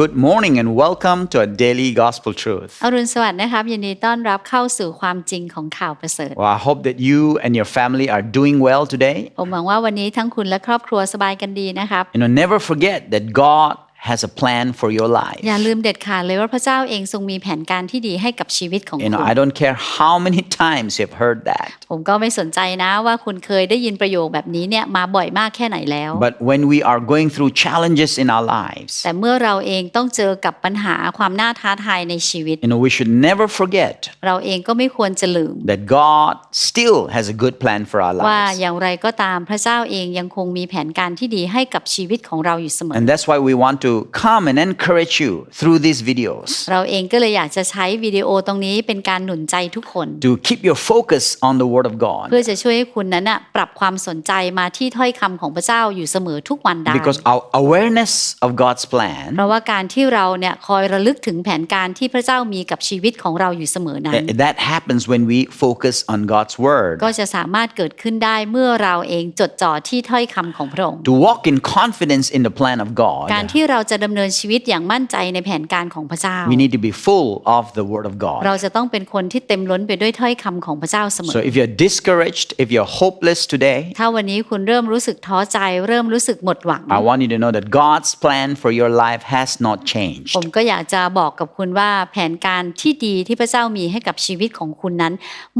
Good morning and welcome to a daily gospel truth. อรุณสวัสดิ์นะครับ ยินดีต้อนรับเข้าสู่ความจริงของข่าวประเสริฐ Well, I hope that you and your family are doing well today. ผมหวังว่าวันนี้ทั้งคุณและครอบครัวสบายกันดีนะครับ You know, never forget that God has a plan for your life. อย่าลืมเด็ดขาดเลยว่าพระเจ้าเองทรงมีแผนการที่ดีให้กับชีวิตของ You คุณ know, I don't care how many times you've heard that. ผมก็ไม่สนใจนะว่าคุณเคยได้ยินประโยคแบบนี้เนี่ยมาบ่อยมากแค่ไหนแล้ว But when we are going through challenges in our lives, แต่เมื่อเราเองต้องเจอกับปัญหาความน่าท้าทายในชีวิต you know, we should never forget เราเองก็ไม่ควรจะลืม that God still has a good plan for our ว่า lives. อย่างไรก็ตามพระเจ้าเองยังคงมีแผนการที่ดีให้กับชีวิตของเราอยู่เสมอ And that's why we want to come and encourage you through these videos เราเองก็เลยอยากจะใช้วิดีโอตรงนี้เป็นการหนุนใจทุกคน to keep your focus on the Word of God. เพื่อจะช่วยให้คุณนั้นนะปรับความสนใจมาที่ถ้อยคำของพระเจ้าอยู่เสมอทุกวันได้ Because our awareness of God's plan เพราะว่าการที่เราเนี่ยคอยระลึกถึงแผนการที่พระเจ้ามีกับชีวิตของเราอยู่เสมอนั้น Th- That happens when we focus on God's word. ก็จะสามารถเกิดขึ้นได้เมื่อเราเองจดจ่อที่ถ้อยคำของพระองค์ To walk in confidence in the plan of God, การที่เราจะดำเนินชีวิตอย่างมั่นใจในแผนการของพระเจ้า we need to be full of the word of เรา God. จะต้องเป็นคนที่เต็มล้นไปด้วยถ้อยคำของพระเจ้าเสมอ So if you're discouraged, if you're hopeless today, ถ้าวันนี้คุณเริ่มรู้สึกท้อใจ เริ่มรู้สึกหมดหวัง I want you to know that God's plan for your life has not changed. ผมก็อยากจะบอกกับคุณว่าแผนการที่ดีที่พระเจ้ามีให้กับชีวิตของคุณนั้น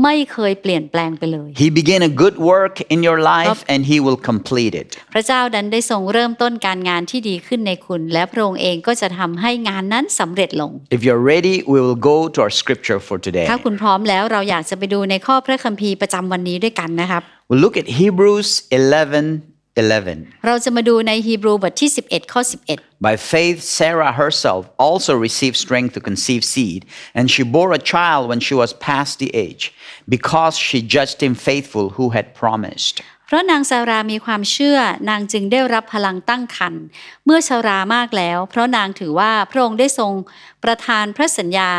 ไม่เคยเปลี่ยนแปลงไปเลย He began a good work in your life and he will complete it. พระเจ้าดันได้ทรงเริ่มต้นการงานที่ดีขึ้นในคุณและพระองค์เองก็จะทำให้งานนั้นสำเร็จลง If you're ready, we will go to our scripture for today. ถ้าคุณพร้อมแล้วเราอยากจะไปดูในข้อพระคัมภีร์ประจำวันนี้ด้วยกันนะครับ We'll look at Hebrews 11 11. เราจะมาดูในฮีบรูบทที่ 11 ข้อ 11 By faith, Sarah herself also received strength to conceive seed, and she bore a child when she was past the age, because she judged him faithful who had promised. เพราะนางซารามีความเชื่อนางจึงได้รับพลังตั้งครรภ์เมื่อชารามากแล้ว เพราะนางถือว่าพระองค์ได้ทรงประทานพระสัญญา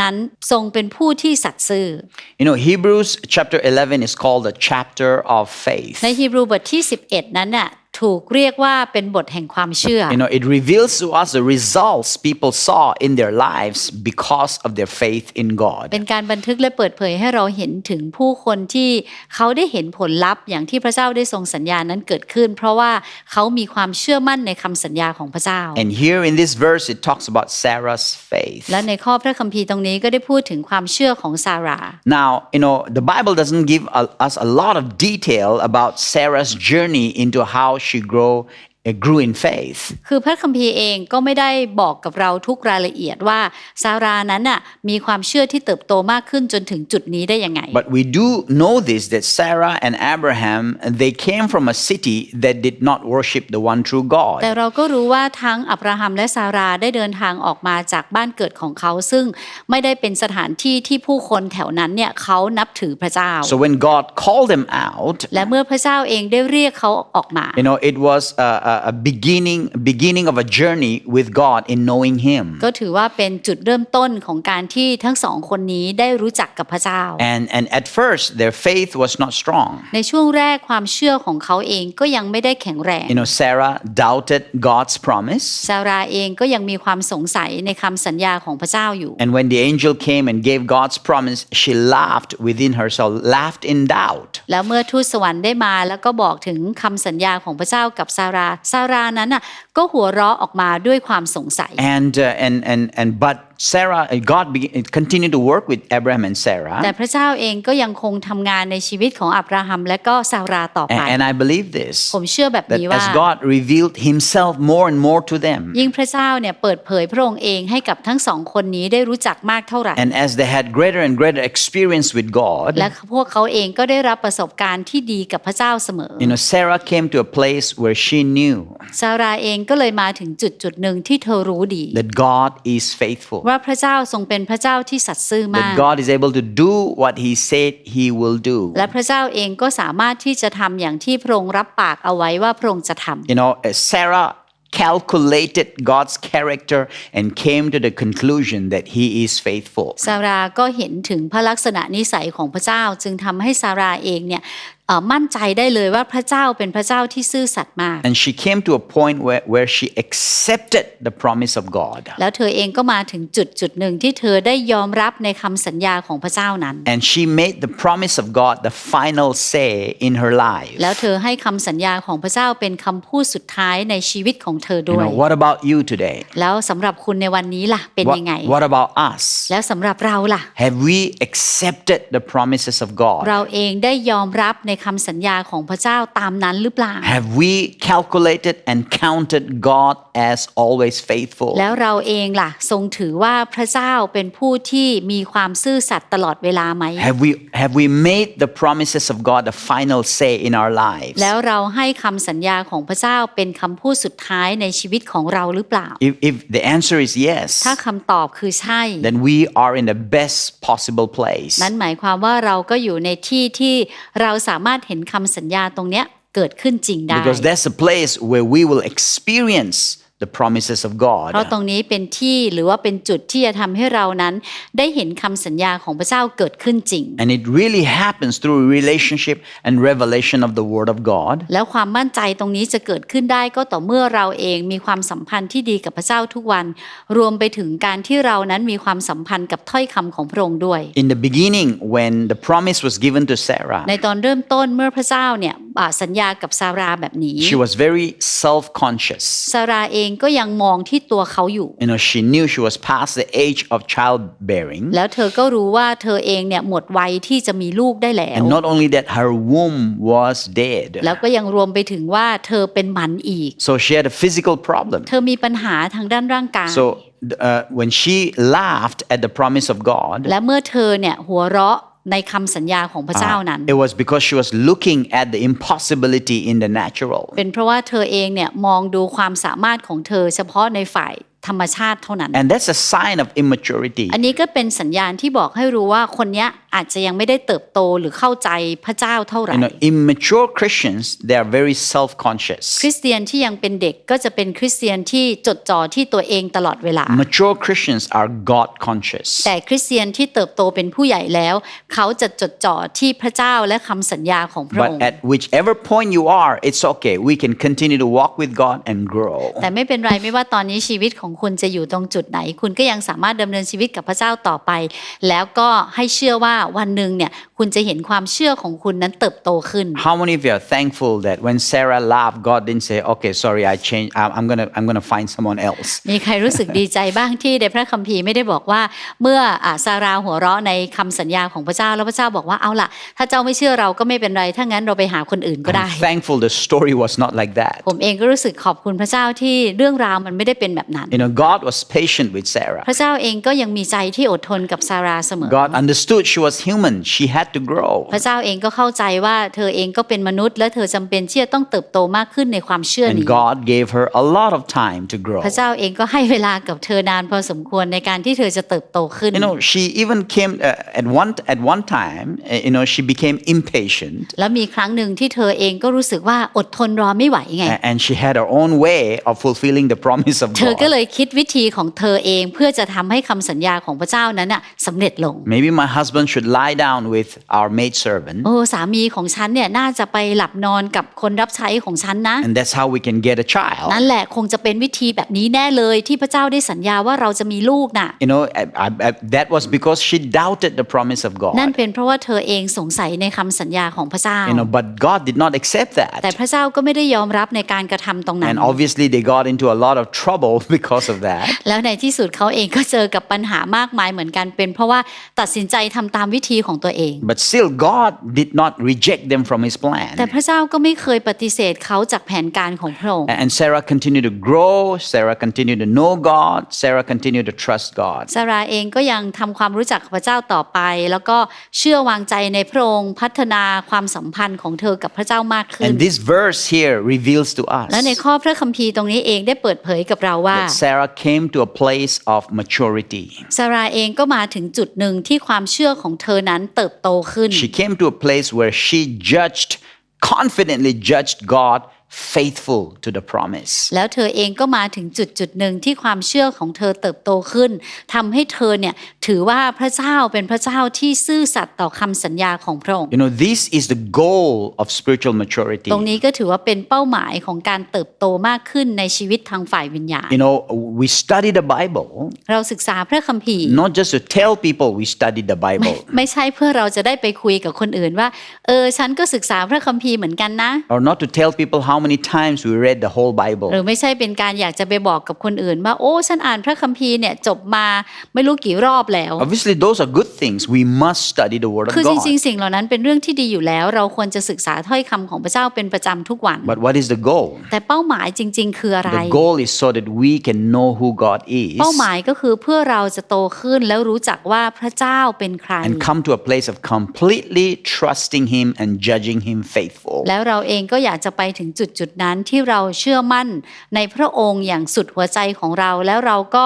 นั้นทรงเป็นผู้ที่สัตย์ซื่อ You know, Hebrews chapter 11 is called the chapter of faith. ในฮีบรูบทที่ 11 นั้นน่ะ ถูกเรียกว่าเป็นบทแห่งความเชื่อ You know, it reveals to us the results people saw in their lives because of their faith in God. เป็นการบันทึกและเปิดเผยให้เราเห็นถึงผู้คนที่เขาได้เห็นผลลัพธ์อย่างที่พระเจ้าได้ทรงสัญญานั้นเกิดขึ้น เพราะว่าเขามีความเชื่อมั่นในคำสัญญาของพระเจ้า And here in this verse, it talks about Sarah's faith. และในข้อพระคัมภีร์ตรงนี้ก็ได้พูดถึงความเชื่อของซารา Now, you know, the Bible doesn't give a- us a lot of detail about Sarah's journey into how she grow, uh, grew in faith. คือพระคัมภีร์เองก็ไม่ได้บอกกับเราทุกรายละเอียดว่าซารานั้นน่ะมีความเชื่อที่เติบโตมากขึ้นจนถึงจุดนี้ได้ยังไง But we do know this that Sarah and Abraham, they came from a city that did not worship the one true แต่ God. เราก็รู้ว่าทั้งอับราฮัมและซาราได้เดินทางออกมาจากบ้านเกิดของเขา ซึ่งไม่ได้เป็นสถานที่ที่ผู้คนแถวนั้นเนี่ยเขานับถือพระเจ้า So when God called them out, และเมื่อพระเจ้าเองได้เรียกเขาออกมา you know, it was a, a, a beginning, beginning of a journey with God in knowing Him. ก็ถือว่าเป็นจุดเริ่มต้นของการที่ทั้งสองคนนี้ได้รู้จักกับพระเจ้า And, and at first, their faith was not strong. ในช่วงแรกความเชื่อของเขาเองก็ยังไม่ได้แข็งแรง You know, Sarah doubted God's promise. ซาราเองก็ยังมีความสงสัยในคำสัญญาของพระเจ้าอยู่ And when the angel came and gave God's promise, she laughed within herself, laughed in doubt. แล้วเมื่อทูตสวรรค์ได้มาแล้วก็บอกถึงคำสัญญาของพระเจ้ากับซารา ซารานั้นน่ะก็หัวเราะออกมาด้วยความสงสัย And, uh, and, and, and, but Sarah, uh, God began, continued to work with Abraham and แต่ Sarah. พระเจ้าเองก็ยังคงทำงานในชีวิตของอับราฮัมและก็ซาราต่อไป And, and I believe this ผมเชื่อแบบ that นี้ว่า as God revealed Himself more and more to them, ยิ่งพระเจ้าเนี่ยเปิดเผยพระองค์เองให้กับทั้งสองคนนี้ได้รู้จักมากเท่าไหร่ and as they had greater and greater experience with God, และพวกเขาเองก็ได้รับประสบการณ์ที่ดีกับพระเจ้าเสมอ you know, Sarah came to a place where she knew ซาราเองก็เลยมาถึงจุดจุดหนึ่งที่เธอรู้ดี that God is faithful. ว่าพระเจ้าทรงเป็นพระเจ้าที่สัตย์ซื่อมาก That God is able to do what He said He will do. และพระเจ้าเองก็สามารถที่จะทำอย่างที่พระองค์รับปากเอาไว้ว่าพระองค์จะทำ You know, uh, Sarah calculated God's character and came to the conclusion that He is faithful. ซาราก็เห็นถึงพระลักษณะนิสัยของพระเจ้าจึงทำให้ซาราเองเนี่ยเอ่อมั่นใจได้เลยว่าพระเจ้าเป็นพระเจ้าที่ซื่อสัตย์มาก And she came to a point where, where she accepted the promise of God. แล้วเธอเองก็มาถึงจุดจุดหนึ่งที่เธอได้ยอมรับในคำสัญญาของพระเจ้านั้น And she made the promise of God the final say in her life. แล้วเธอให้คำสัญญาของพระเจ้าเป็นคำพูดสุดท้ายในชีวิตของเธอ You ด้วย know, what about you today? แล้วสำหรับคุณในวันนี้ล่ะเป็น What, ยังไง what about us? แล้วสำหรับเราล่ะ Have we accepted the promises of God? เราเองได้ยอมรับในคำสัญญาของพระเจ้าตามนั้นหรือเปล่า Have we calculated and counted God as always faithful? แล้วเราเองล่ะทรงถือว่าพระเจ้าเป็นผู้ที่มีความซื่อสัตย์ตลอดเวลาไหม Have we, have we made the promises of God the final say in our lives? แล้วเราให้คำสัญญาของพระเจ้าเป็นคำพูดสุดท้ายในชีวิตของเราหรือเปล่า If, if the answer is yes, ถ้าคำตอบคือใช่ then we are in the best possible place. นั้นหมายความว่าเราก็อยู่ในที่ที่เราสามามารถเห็นคำสัญญาตรงเนี้ยเกิดขึ้นจริงได้ Because that's a place where we will experience the promises of เพราะ God. ตรงนี้เป็นที่หรือว่าเป็นจุดที่จะทำให้เรานั้น ได้เห็นคำสัญญาของพระเจ้าเกิดขึ้นจริง And it really happens through relationship and revelation of the Word of God. แล้วความมั่นใจตรงนี้จะเกิดขึ้นได้ก็ต่อเมื่อเราเองมีความสัมพันธ์ที่ดีกับพระเจ้าทุกวัน รวมไปถึงการที่เรานั้นมีความสัมพันธ์กับถ้อยคำของพระองค์ด้วย In the beginning, when the promise was given to Sarah, ในตอนเริ่มต้นเมื่อพระเจ้าเนี่ยอ่าสัญญากับซาราแบบนี้ she was very self conscious. ซาราเองก็ยังมองที่ตัวเขาอยู่ You know, she knew she was past the age of childbearing. แล้วเธอก็รู้ว่าเธอเองเนี่ยหมดวัยที่จะมีลูกได้แล้ว And not only that, her womb was dead. แล้วก็ยังรวมไปถึงว่าเธอเป็นหมันอีก So she had a physical problem. เธอมีปัญหาทางด้านร่างกาย So uh, when she laughed at the promise of God, และเมื่อเธอเนี่ยหัวเราะ ในคำสัญญาของพระเจ้านั้น it was because she was looking at the impossibility in the natural. เป็นเพราะว่าเธอเองเนี่ยมองดูความสามารถของเธอเฉพาะในฝ่าย ธรรมชาติเท่านั้น And that's a sign of immaturity. อันนี้ก็เป็นสัญญาณที่บอกให้รู้ว่าคนเนี้ยอาจจะยังไม่ได้เติบโตหรือเข้าใจพระเจ้าเท่าไหร่ You know, immature Christians, they are very self conscious. คริสเตียนที่ยังเป็นเด็กก็จะเป็นคริสเตียนที่จดจ่อที่ตัวเองตลอดเวลา Mature Christians are God conscious. แต่คริสเตียนที่เติบโตเป็นผู้ใหญ่แล้ว เขาจะจดจ่อที่พระเจ้าและคำสัญญาของพระอง But ค์ at whichever point you are, it's okay. We can continue to walk with God and grow. แต่ไม่เป็นไรไม่ว่าตอนนี้ชีวิตของคุณจะอยู่ตรงจุดไหน คุณก็ยังสามารถดำเนินชีวิตกับพระเจ้าต่อไป แล้วก็ให้เชื่อว่าวันหนึ่งเนี่ย คุณจะเห็นความเชื่อของคุณนั้นเติบโตขึ้น How many of you are thankful that when Sarah laughed, God didn't say, "Okay, sorry, I changed. I'm, I'm gonna, I'm gonna find someone else." มีใครรู้สึกดีใจบ้างที่ในพระคัมภีร์ไม่ได้บอกว่า เมื่ออาซาราหัวเราะในคำสัญญาของพระเจ้าแล้วพระเจ้าบอกว่าเอาล่ะ ถ้าเจ้าไม่เชื่อเราก็ไม่เป็นไรถ้างั้นเราไปหาคนอื่นก็ได้ I'm thankful the story was not like that. ผมเองก็รู้สึกขอบคุณพระเจ้าที่เรื่องราวมันไม่ได้เป็นแบบนั้น You know, God was patient with Sarah. พระเจ้าเองก็ยังมีใจที่อดทนกับซาราเสมอ God understood she was human. She had to grow. พระเจ้าเองก็เข้าใจว่าเธอเองก็เป็นมนุษย์ และเธอจำเป็นที่จะต้องเติบโตมากขึ้นในความเชื่อ And นี้ God gave her a lot of time to grow. พระเจ้าเองก็ให้เวลากับเธอนานพอสมควรในการที่เธอจะเติบโตขึ้น You know, she even came uh, at one at one time. uh, you know, she became impatient, แล้วมีครั้งหนึ่งที่เธอเองก็รู้สึกว่าอดทนรอไม่ไหวไง a- and she had her own way of fulfilling the promise of เธอก็ God. เลยคิดวิธีของเธอเองเพื่อจะทำให้คำสัญญาของพระเจ้านั้นน่ะสำเร็จลง Maybe my husband should lie down with our maid servant, โอ้สามีของฉันเนี่ยน่าจะไปหลับนอนกับคนรับใช้ของฉันนะ and that's how we can get a child. นั่นแหละคงจะเป็นวิธีแบบนี้แน่เลยที่พระเจ้าได้สัญญาว่าเราจะมีลูกน่ะ You know, I, I, I, that was because she doubted the promise of นั่น God. เป็นเพราะว่าเธอเองสงสัยในคำสัญญาของพระเจ้า You know, but God did not accept แต่ that. พระเจ้าก็ไม่ได้ยอมรับในการกระทำตรงนั้น And obviously, they got into a lot of trouble because of that. แล้วในที่สุดเขาเองก็เจอกับปัญหามากมายเหมือนกันเป็นเพราะว่าตัดสินใจทำตามวิธีของตัวเอง But still, God did not reject them from His plan. แต่พระเจ้าก็ไม่เคยปฏิเสธเขาจากแผนการของพระองค์ And Sarah continued to grow. Sarah continued to know God. Sarah continued to trust God. ซาราเองก็ยังทำความรู้จักกับพระเจ้าต่อไป แล้วก็เชื่อวางใจในพระองค์พัฒนาความสัมพันธ์ของเธอกับพระเจ้ามากขึ้น And this verse here reveals to us และในข้อพระคัมภีร์ตรงนี้เองได้เปิดเผยกับเราว่า that Sarah came to a place of maturity. ซาราเองก็มาถึงจุดหนึ่งที่ความเชื่อของเธอนั้นเติบโตขึ้น She came to a place where she judged, confidently judged God faithful to the promise. แล้วเธอเองก็มาถึงจุดจุดหนึ่งที่ความเชื่อของเธอเติบโตขึ้นทำให้เธอเนี่ยถือว่าพระเจ้าเป็นพระเจ้าที่ซื่อสัตย์ต่อคำสัญญาของพระองค์ You know, this is the goal of spiritual maturity. ตรงนี้ก็ถือว่าเป็นเป้าหมายของการเติบโตมากขึ้นในชีวิตทางฝ่ายวิญญาณ You know, we study the Bible เราศึกษาพระคัมภีร์ not just to tell people we studied the ไม่ Bible ไม่ใช่เพื่อเราจะได้ไปคุยกับคนอื่นว่าเออฉันก็ศึกษาพระคัมภีร์เหมือนกันนะ or not to tell people how many times we read the whole Bible. หรือไม่ใช่เป็นการอยากจะไปบอกกับคนอื่นว่าโอ้ฉันอ่านพระคัมภีร์เนี่ยจบมาไม่รู้กี่รอบแล้ว Obviously, those are good things. We must study the Word of คือจริง God. ๆสิ่งเหล่านั้นเป็นเรื่องที่ดีอยู่แล้ว เราควรจะศึกษาถ้อยคำของพระเจ้าเป็นประจำทุกวัน But what is the goal? แต่เป้าหมายจริง ๆ คืออะไร The goal is so that we can know who God is เป้าหมายก็คือเพื่อเราจะโตขึ้นแล้วรู้จักว่าพระเจ้าเป็นใคร and come to a place of completely trusting Him and judging Him faithful. แล้วเราเองก็อยากจะไปถึงจุดจุดๆนั้นที่เราเชื่อมั่นในพระองค์อย่างสุดหัวใจของเรา แล้วเราก็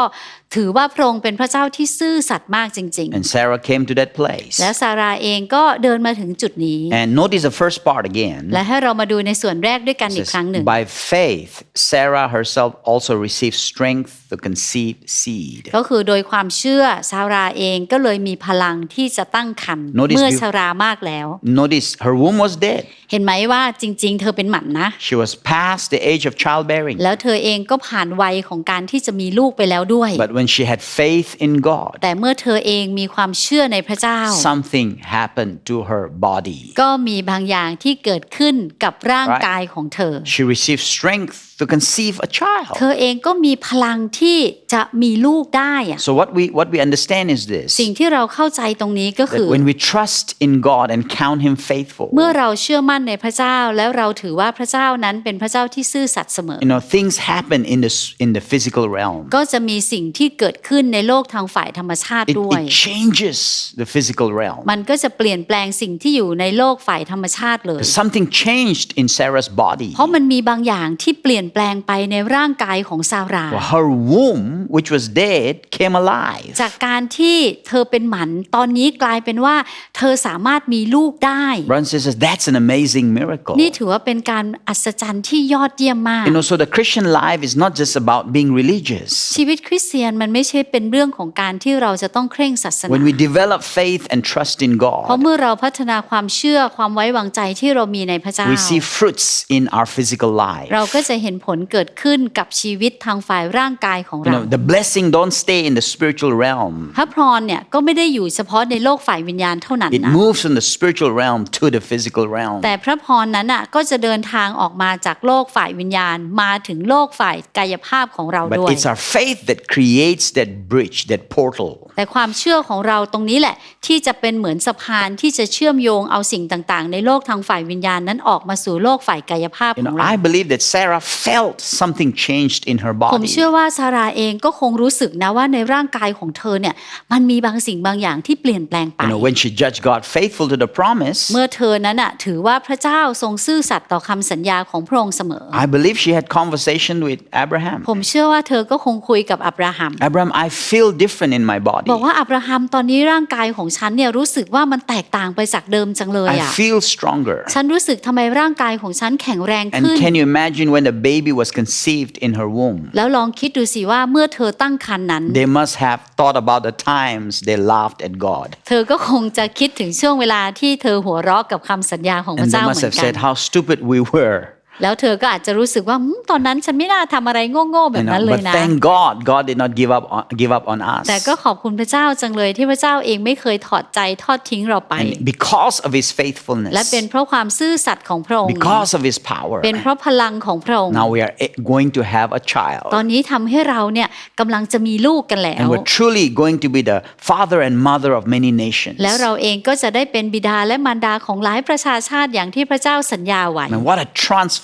ถือว่าพระองค์เป็นพระเจ้าที่ซื่อสัตย์มากจริง And Sarah came to that place. ๆแล้วซาราเองก็เดินมาถึงจุดนี้ And notice the first part again. และให้เรามาดูในส่วนแรกด้วยกัน It อีก says, ครั้งหนึ่ง By faith, Sarah herself also received strength to conceive seed. ก็คือโดยความเชื่อซาราเองก็เลยมีพลังที่จะตั้งครรภ์ Notice เมื่อ you- ชารามากแล้ว Notice her womb was dead. เห็นไหมว่าจริง ๆ เธอเป็นหมันนะ She was past the age of childbearing. แล้วเธอเองก็ผ่านวัยของการที่จะมีลูกไปแล้วด้วย But when she had faith in God, แต่เมื่อเธอเองมีความเชื่อในพระเจ้า something happened to her body. ก็มีบางอย่างที่เกิดขึ้นกับร่างกายของเธอ She received strength to conceive a child. เธอเองก็มีพลังที่จะมีลูกได้อะ So what we what we understand is this สิ่งที่เราเข้าใจตรงนี้ก็คือ that when we trust in God and count him faithful, เมื่อเราเชื่อมั่นในพระเจ้าแล้วเราถือว่าพระเจ้านั้นเป็นพระเจ้าที่ซื่อสัตย์เสมอ you know, things happen in the s- in the physical realm. ก็จะมีสิ่งที่เกิดขึ้นในโลกทางฝ่ายธรรมชาติ It, ด้วย it changes the physical realm. มันก็จะเปลี่ยนแปลงสิ่งที่อยู่ในโลกฝ่ายธรรมชาติเลย Something changed in Sarah's body. เพราะมันมีบางอย่างที่เปลี่ยนแปลงไปในร่างกายของซารา Her womb, which was dead, came alive. จากการที่เธอเป็นหมันตอนนี้กลายเป็นว่า เธอสามารถมีลูกได้ Brothers and sisters, that's an amazing miracle. นี่ถือว่าเป็นการอัศจรรย์ที่ยอดเยี่ยมมาก You know, so the Christian life is not just about being religious. ชีวิตคริสเตียนมันไม่ใช่เป็นเรื่องของการที่เราจะต้องเคร่งศาสนา When we develop faith and trust in เพราะ God, เมื่อเราพัฒนาความเชื่อความไว้วางใจที่เรามีในพระเจ้า we see fruits in our physical life. เราก็จะเห็นผลเกิดขึ้นกับชีวิตทางฝ่ายร่างกายของ You เรา know, the blessing don't stay in the spiritual realm. พระพรเนี่ยก็ไม่ได้อยู่เฉพาะในโลกฝ่ายวิญญาณเท่านั้น It นะ moves from the spiritual realm to the physical realm. แต่พระพรนั้นอะก็จะเดินทางออกมาจากโลกฝ่ายวิญญาณมาถึงโลกฝ่ายกายภาพของเรา But ด้วย it's our faith that creates that bridge, that portal. แต่ความเชื่อของเราตรงนี้แหละ ที่จะเป็นเหมือนสะพานที่จะเชื่อมโยงเอาสิ่งต่างๆ ในโลกทางฝ่ายวิญญาณนั้นออกมาสู่โลกฝ่ายกายภาพ You ของ know, เรา I believe that Sarah felt something changed in her ผม body. เชื่อว่าซาราเองก็คงรู้สึกนะว่าในร่างกายของเธอเนี่ยมันมีบางสิ่งบางอย่างที่เปลี่ยนแปลงไป You know, when she judged God faithful to the promise, เมื่อเธอนั้นอะถือว่าพระเจ้าทรงซื่อสัตย์ต่อคำสัญญาของพระองค์เสมอ I believe she had conversation with Abraham. ผมเชื่อว่าเธอก็คงคุยกับอับราฮัม Abraham, I feel different in my body. บอกว่าอับราฮัมตอนนี้ร่างกายของฉันเนี่ยรู้สึกว่ามันแตกต่างไปจากเดิมจังเลย I อะ feel stronger. ฉันรู้สึกทำไมร่างกายของฉันแข็งแรง And ขึ้น can you imagine when the baby was conceived in her womb? แล้วลองคิดดูสิว่าเมื่อเธอตั้งครรภ์นั้น They must have thought about the times they laughed at God. เธอก็คงจะคิดถึงช่วงเวลาที่เธอหัวเราะกับคำสัญญาของพ And ระ they เจ้าเห must มือ have นกัน said how stupid we were. แล้วเธอก็อาจจะรู้สึกว่าหืมตอนนั้นฉันไม่น่าทำอะไรโง่ๆแบ You บนั้น know, เลย but นะ thank God, God did not give up on, give up on us. แต่ก็ขอบคุณพระเจ้าจังเลยที่พระเจ้าเองไม่เคยถอดใจทอดทิ้งเราไป And because of His และ faithfulness, เป็นเพราะความซื่อสัตย์ของพระองค์ because of His power, เป็นเพราะพลังของพระองค์ now we are eh, going to have a ต child. อนนี้ทำให้เราเนี่ยกำลังจะมีลูกกันแล้ว And we're truly going to be the father and mother of many nations. แล้วเราเองก็จะได้เป็นบิดาและมารดาของหลายประชาชาติอย่างที่พระเจ้าสัญญาไว้ And what a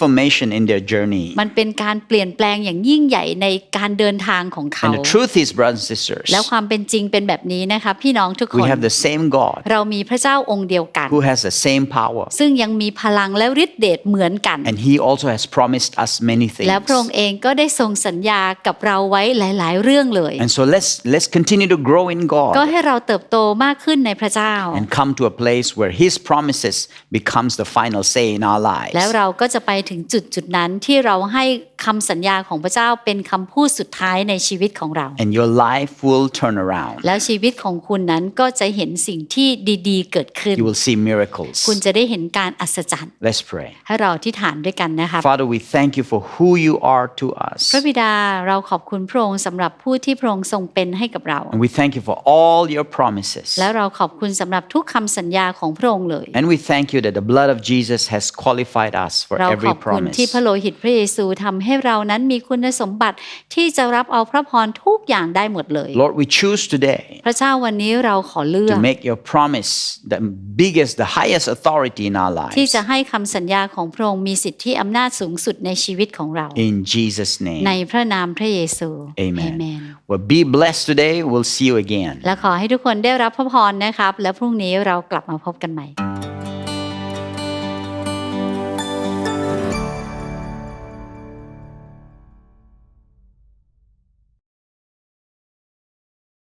transformation in their journey. มันเป็นการเปลี่ยนแปลงอย่างยิ่งใหญ่ในการเดินทางของเขา And the truth is, brothers and sisters, แล้วความเป็นจริงเป็นแบบนี้นะคะพี่น้องทุกค we น have the same God เรามีพระเจ้าองค์เดียวกัน who has the same power. ซึ่งยังมีพลังและฤทธิเดชเหมือนกัน And He also has promised us many แล้วพระอง things. ค์เองก็ได้ทรงสัญญากับเราไว้หลาย ๆ เรื่องเลย And so let's let's continue to grow in ก็ God ให้เราเติบโตมากขึ้นในพระเจ้า and come to a place where His promises becomes the final say in our แล้ว lives. เราก็จะไปถึงจุดจุดๆนั้นที่เราให้ คำสัญญาของพระเจ้าเป็นคำพูดสุดท้ายในชีวิตของเรา and your life will turn around. แล้วชีวิตของคุณนั้นก็จะเห็นสิ่งที่ดีๆ เกิดขึ้น You will see miracles. คุณจะได้เห็นการอัศจรรย์ Let's pray. ให้เราที่ฐานด้วยกันนะครับ Father, we thank you for who you are to us. พระบิดาเราขอบคุณพระองค์สำหรับผู้ที่พระองค์ทรงเป็นให้กับเรา And we thank you for all your promises. และเราขอบคุณสำหรับทุกคำสัญญาของพระองค์เลย And we thank you that the blood of Jesus has qualified us for เราข every อบคุณ promise. ที่พระโลหิตพระเยซูทำให้เรานั้นมีคุณสมบัติที่จะรับเอาพระพรทุกอย่างได้หมดเลย Lord, we choose today พระเจ้าวันนี้เราขอเลือก to make your promise the biggest, the highest authority in our ที่จะ lives. ให้คำสัญญาของพระองค์มีสิทธิอำนาจสูงสุดในชีวิตของเรา In Jesus' ใน name. พระนามพระเยซู Amen. Amen. Well, be blessed today. We'll see you again. และขอให้ทุกคนได้รับพระพรนะครับ และพรุ่งนี้เรากลับมาพบกันใหม่